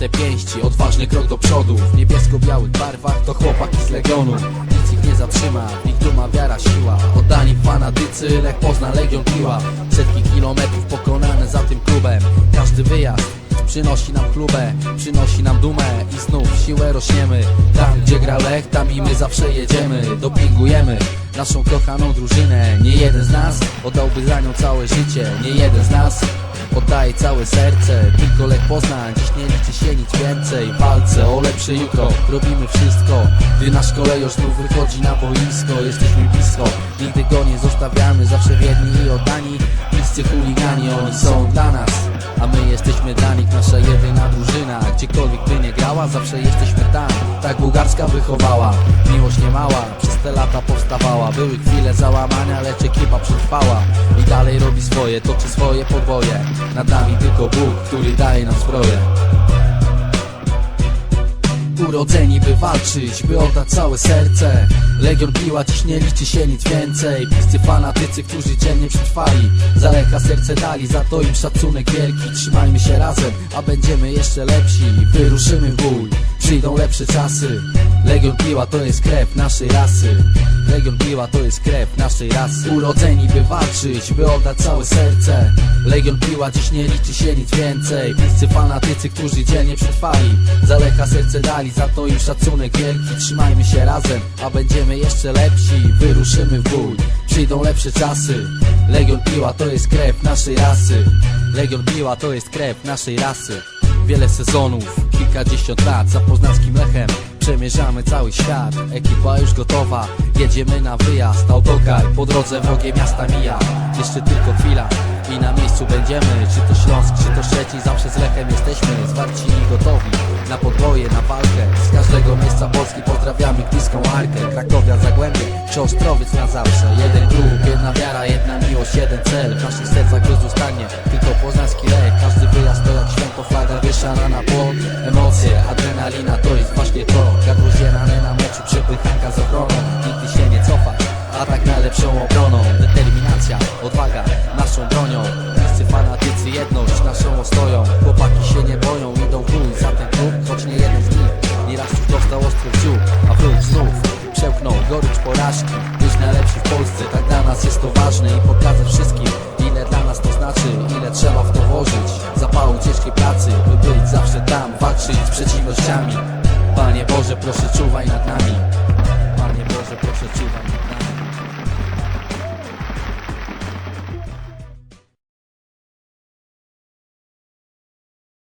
Wygięte pięści, odważny krok do przodu. W niebiesko-białych barwach to chłopaki z Legionu Nic ich nie zatrzyma, w nich duma, wiara, siła. Oddani fanatycy, Lech pozna Legion piła. Setki kilometrów pokonane za tym klubem. Każdy wyjazd Przynosi nam klubę, przynosi nam dumę I znów siłę rośniemy. Tam gdzie gra Lech, tam i my zawsze jedziemy. Dopingujemy naszą kochaną drużynę. Nie jeden z nas oddałby za nią całe życie. Nie jeden z nas oddaje całe serce Tylko Lech Poznań, dziś nie liczy się nic więcej. W walce o lepsze jutro. Robimy wszystko. Gdy nasz kolejorz znów wychodzi na boisko Jesteśmy blisko, nigdy go nie zostawiamy Zawsze wierni i oddani. Bliscy chuligani, oni są dla nas a my jesteśmy dla nich nasza jedyna drużyna. Gdziekolwiek by nie grała, zawsze jesteśmy tam. Tak bułgarska wychowała, miłość nie mała Przez te lata powstawała. Były chwile załamania, lecz ekipa przetrwała. I dalej robi swoje, toczy swoje podwoje. Nad nami tylko Bóg, który daje nam zbroję. Urodzeni by walczyć, by oddać całe serce. Legion piła, dziś nie liczy się nic więcej. Bliscy fanatycy, którzy dziennie przetrwali Zaleka serce dali, za to im szacunek wielki. Trzymajmy się razem, a będziemy jeszcze lepsi. Wyruszymy w bój, przyjdą lepsze czasy. Legion piła to jest krew naszej rasy. Legion piła to jest krew naszej rasy. Urodzeni by walczyć, by oddać całe serce. Legion piła, dziś nie liczy się nic więcej. Bliscy fanatycy, którzy dzielnie przetrwali. Zaleka serce dali, za to im szacunek wielki. Trzymajmy się razem, a będziemy jeszcze lepsi. Wyruszymy w bój, przyjdą lepsze czasy Legion piła to jest krew naszej rasy. Legion piła to jest krew naszej rasy. Wiele sezonów, kilkadziesiąt lat za poznackim Lechem. Przemierzamy cały świat, ekipa już gotowa. Jedziemy na wyjazd, autokar Po drodze wrogie miasta mija. Jeszcze tylko chwila i na miejscu będziemy. Czy to Śląsk, czy to Szczecin Zawsze z Lechem jesteśmy zwarci i gotowi. Na podboje, na walkę Z każdego miejsca Polski pozdrawiamy bliską arkę. Krakowia, Zagłębie, czy Ostrowiec na zawsze? Jeden klub, jedna wiara, jedna miłość, jeden cel. W naszych sercach rozostanie tylko poznański lek Każdy wyjazd to jak święto flaga. Wieszana na płot Emocje, adrenalina to jest właśnie to. Gardło zierane na meczu, przepychanka z obroną. Nigdy się nie cofać, atak najlepszą obroną. Determinacja, odwaga, naszą bronią. Wszyscy fanatycy jedność naszą ostoją. Chłopaki się nie boją, gorycz porażki. Być najlepszy w Polsce, tak dla nas jest to ważne I pokazać wszystkim, ile dla nas to znaczy Ile trzeba w to włożyć. Zapału ciężkiej pracy, by być zawsze tam Walczyć z przeciwnościami Panie Boże, proszę czuwaj nad nami. Panie Boże, proszę czuwaj nad nami